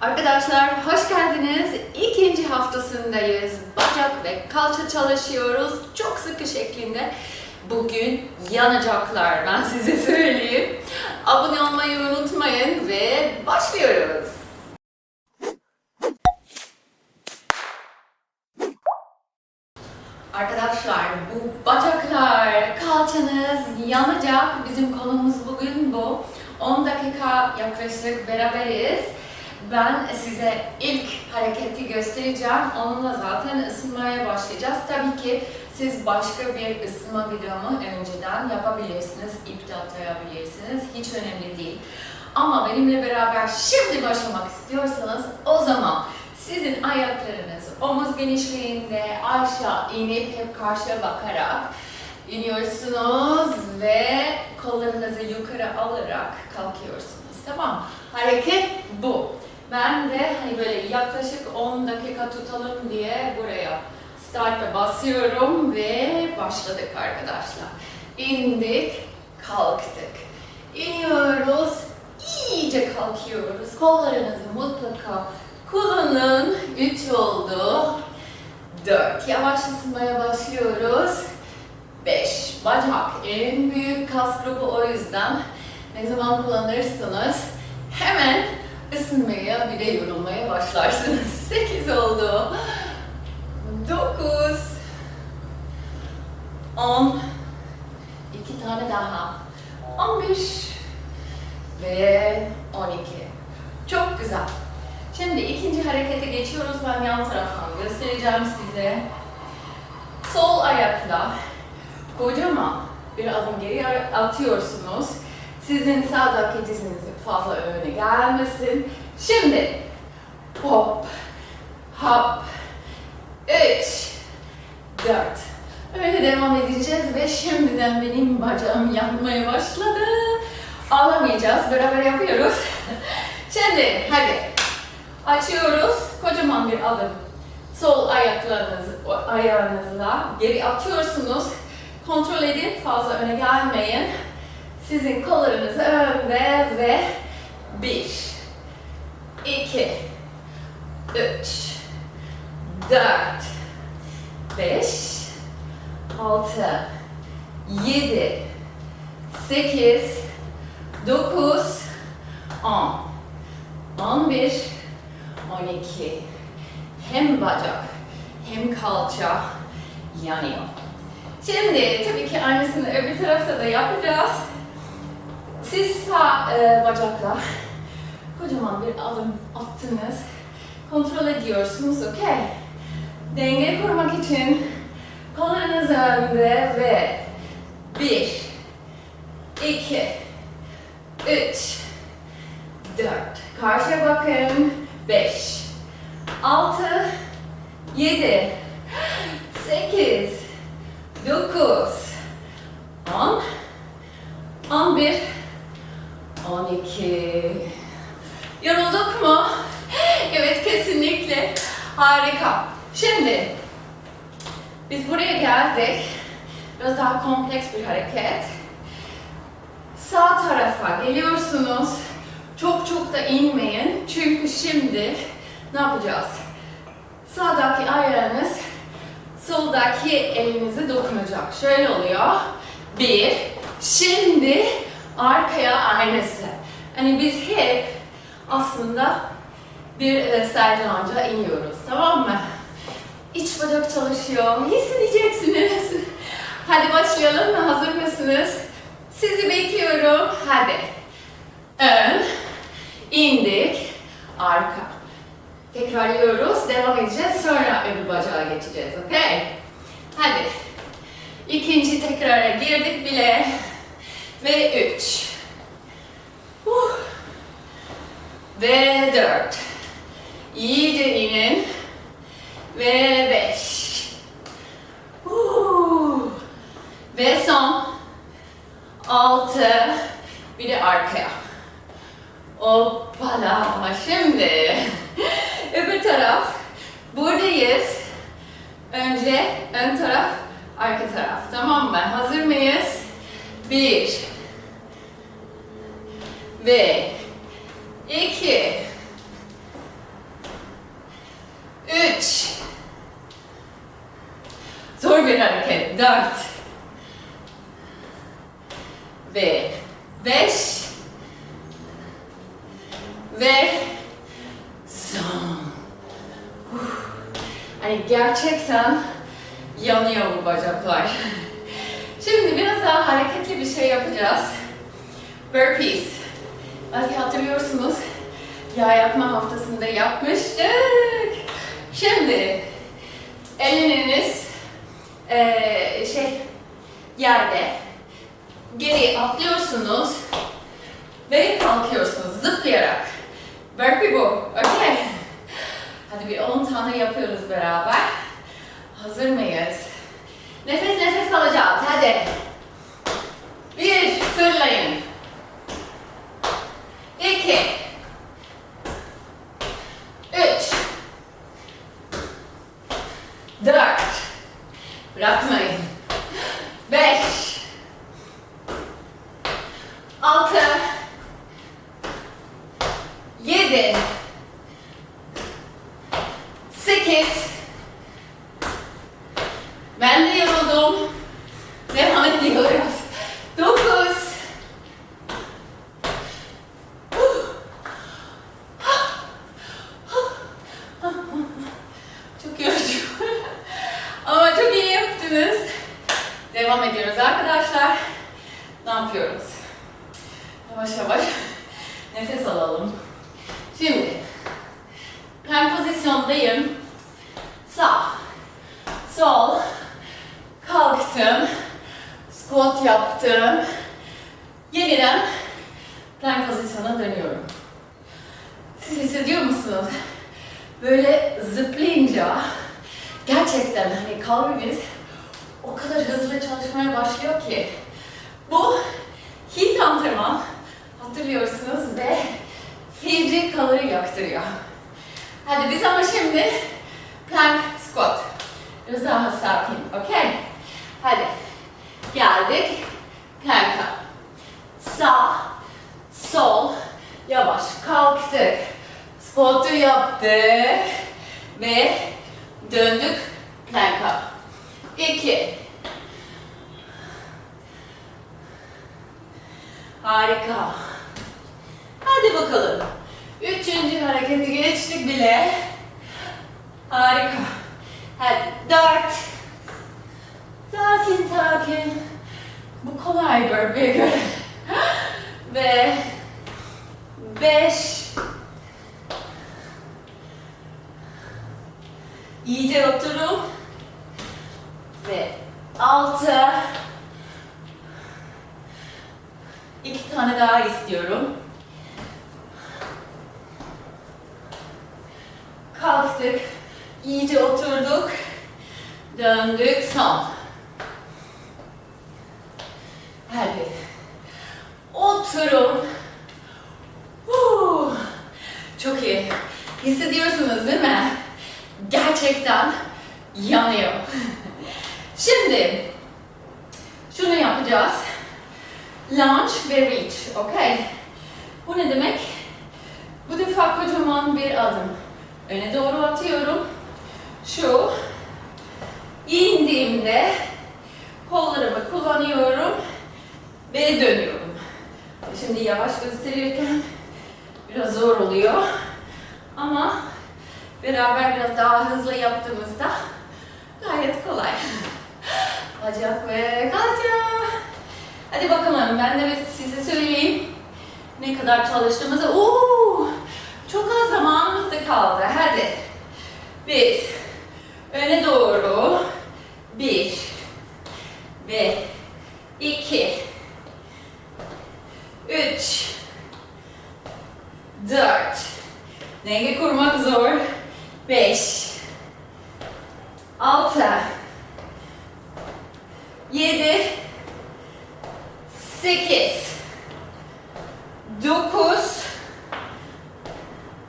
Arkadaşlar hoş geldiniz. İkinci haftasındayız. Bacak ve kalça çalışıyoruz. Çok sıkı şeklinde. Bugün yanacaklar ben size söyleyeyim. Abone olmayı unutmayın ve başlıyoruz. Arkadaşlar bu bacaklar, kalçanız yanacak. Bizim konumuz bugün bu. 10 dakika yaklaşık beraberiz. Ben size ilk hareketi göstereceğim. Onunla zaten ısınmaya başlayacağız. Tabii ki siz başka bir ısınma videomu önceden yapabilirsiniz, iptallayabilirsiniz. Hiç önemli değil. Ama benimle beraber şimdi başlamak istiyorsanız o zaman sizin ayaklarınız omuz genişliğinde aşağı inip hep karşıya bakarak iniyorsunuz ve kollarınızı yukarı alarak kalkıyorsunuz. Tamam. Hareket bu. Ben de hani böyle yaklaşık 10 dakika tutalım diye buraya start'a basıyorum ve başladık arkadaşlar. İndik, kalktık. İniyoruz, iyice kalkıyoruz. Kollarınızı mutlaka kullanın. 3 oldu. 4. Yavaş ısınmaya başlıyoruz. 5. Bacak en büyük kas grubu o yüzden ne zaman kullanırsanız hemen ısınmaya bir de yorulmaya başlarsınız. 8 oldu. 9 10 2 tane daha. 11 ve 12. Çok güzel. Şimdi ikinci harekete geçiyoruz. Ben yan taraftan göstereceğim size. Sol ayakla kocaman bir adım geri atıyorsunuz. Sizin sağdaki diziniz fazla öne gelmesin. Şimdi hop, hop, 3, 4. Öyle devam edeceğiz ve şimdiden benim bacağım yanmaya başladı. Ağlamayacağız, beraber yapıyoruz. Şimdi hadi açıyoruz, kocaman bir adım. Sol ayaklarınız, ayağınızla geri atıyorsunuz. Kontrol edin, fazla öne gelmeyin. Sizin kollarınız önde ve bir, iki, üç, dört, beş, altı, yedi, sekiz, dokuz, on, on bir, on iki. Hem bacak hem kalça yanıyor. Şimdi tabii ki aynısını öbür tarafta da yapacağız. Siz sağ e, bacakla kocaman bir adım attınız. Kontrol ediyorsunuz, okey. Denge kurmak için kollarınız önde ve bir, iki, üç, dört. Karşıya bakın. Beş, altı, yedi, sekiz, dokuz, on, on bir, iki. Yorulduk mu? Evet kesinlikle. Harika. Şimdi biz buraya geldik. Biraz daha kompleks bir hareket. Sağ tarafa geliyorsunuz. Çok çok da inmeyin. Çünkü şimdi ne yapacağız? Sağdaki ayağınız soldaki elinize dokunacak. Şöyle oluyor. Bir. Şimdi arkaya aynısı. Hani biz hep aslında bir e, sercanca iniyoruz. Tamam mı? İç bacak çalışıyor. Hissedeceksiniz. Hadi başlayalım. Hazır mısınız? Sizi bekliyorum. Hadi. Ön, indik, arka. Tekrarlıyoruz, devam edeceğiz. Sonra öbür bacağa geçeceğiz, okey? Hadi. İkinci tekrara girdik bile. Ve üç. Uh. Ve dört. İyice inin. Ve beş. Uh. Ve son. Altı. Bir de arkaya. Hoppala. Şimdi öbür taraf. Buradayız. Önce ön taraf, arka taraf. Tamam mı? Hazır mıyız? Bir bir, iki, üç, zor bir hareket, dört ve beş ve son. Uh. Uf. Hani gerçekten yanıyor bu bacaklar. Şimdi biraz daha hareketli bir şey yapacağız. Burpees. Belki hatırlıyorsunuz. Yağ yakma haftasında yapmıştık. Şimdi eliniz eee, şey yerde geri atlıyorsunuz ve kalkıyorsunuz zıplayarak. Burpee bu. Okay. Hadi bir 10 tane yapıyoruz beraber. Hazır mıyız? Nefes nefes kalacağız. Hadi. Bir, fırlayın. 2 3 4 Dört. Bırakmayın. 5 Sağ, sol, kalktım, squat yaptım. Yeniden plank pozisyona dönüyorum. Siz hissediyor musunuz? Böyle zıplayınca gerçekten hani kalbimiz o kadar hızlı çalışmaya başlıyor ki bu heat antrenman hatırlıyorsunuz ve feci kalori yaktırıyor. Hadi biz ama şimdi plank squat. Biraz daha sakin, okey? Hadi. Geldik. Plank'a. Sağ, sol, yavaş kalktık. Squat'u yaptık. Ve döndük plank'a. İki. Harika. Hadi bakalım. Üçüncü hareketi geçtik bile. Harika. Hadi dört. Sakin sakin. Bu kolay burpee'ye göre. Ve beş. İyice oturun. Ve altı. İki tane daha istiyorum. Kalktık. Oturduk. Döndük. Son. Hadi. Oturun. Huu. Çok iyi. Hissediyorsunuz değil mi? Gerçekten yanıyor. Şimdi şunu yapacağız. Lunge ve reach. Okay. Bu ne demek? Bu defa kocaman bir adım. Öne doğru atıyorum. Şu. indiğimde kollarımı kullanıyorum ve dönüyorum. Şimdi yavaş gösterirken biraz zor oluyor. Ama beraber biraz daha hızlı yaptığımızda gayet kolay. Bacak ve kalça. Hadi bakalım ben de size söyleyeyim ne kadar çalıştığımızı. Oo, çok az zamanımız da kaldı. Hadi. Bir. Öne doğru. Bir. Ve iki. Üç. Dört. Denge kurmak zor. Beş. Altı. Yedi. Sekiz. Dokuz.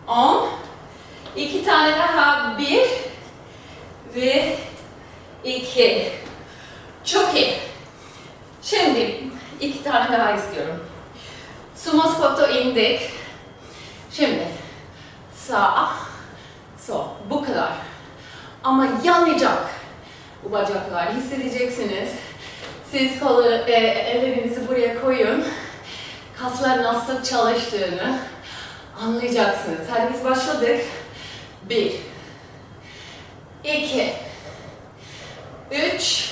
On. İki tane daha. Bir. Ve iki. Çok iyi. Şimdi iki tane daha istiyorum. Sumo squat'a indik. Şimdi sağ, sol. Bu kadar. Ama yanacak. bu bacaklar hissedeceksiniz. Siz kolu, e, ellerinizi buraya koyun. Kaslar nasıl çalıştığını anlayacaksınız. Hadi biz başladık. Bir, iki, üç,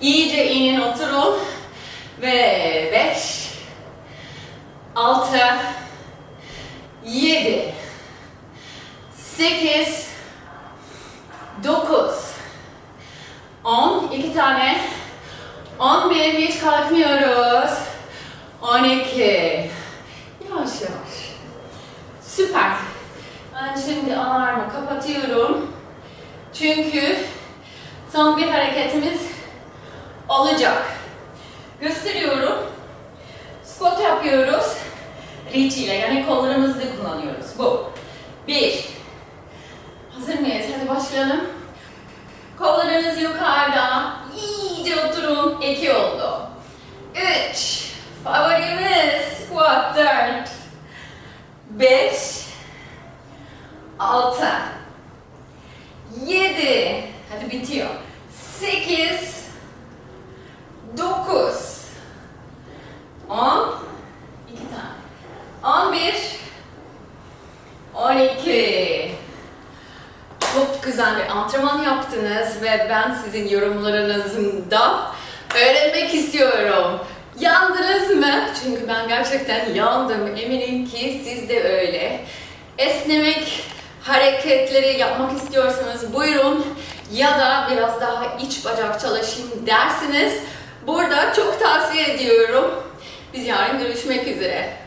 iyice inin oturun. Ve beş, altı, yedi, sekiz, dokuz, on, iki tane, on bir, hiç kalkmıyoruz, on iki, yavaş yavaş, süper. Ben şimdi alarmı kapatıyorum. Çünkü son bir hareketimiz olacak. Gösteriyorum. Squat yapıyoruz. Reach ile yani kollarımızı kullanıyoruz. Bu. Bir. Hazır mıyız? Hadi başlayalım. Kollarınız yukarıda. İyice oturun. İki oldu. Üç. Favorimiz squat. Dört. Beş. Altı. Yedi. Hadi bitiyor. Sekiz. Dokuz. On. iki tane. On bir. On iki. Çok güzel bir antrenman yaptınız ve ben sizin yorumlarınızda öğrenmek istiyorum. Yandınız mı? Çünkü ben gerçekten yandım. Eminim ki siz de öyle. Esnemek hareketleri yapmak istiyorsanız buyurun ya da biraz daha iç bacak çalışayım dersiniz. Burada çok tavsiye ediyorum. Biz yarın görüşmek üzere.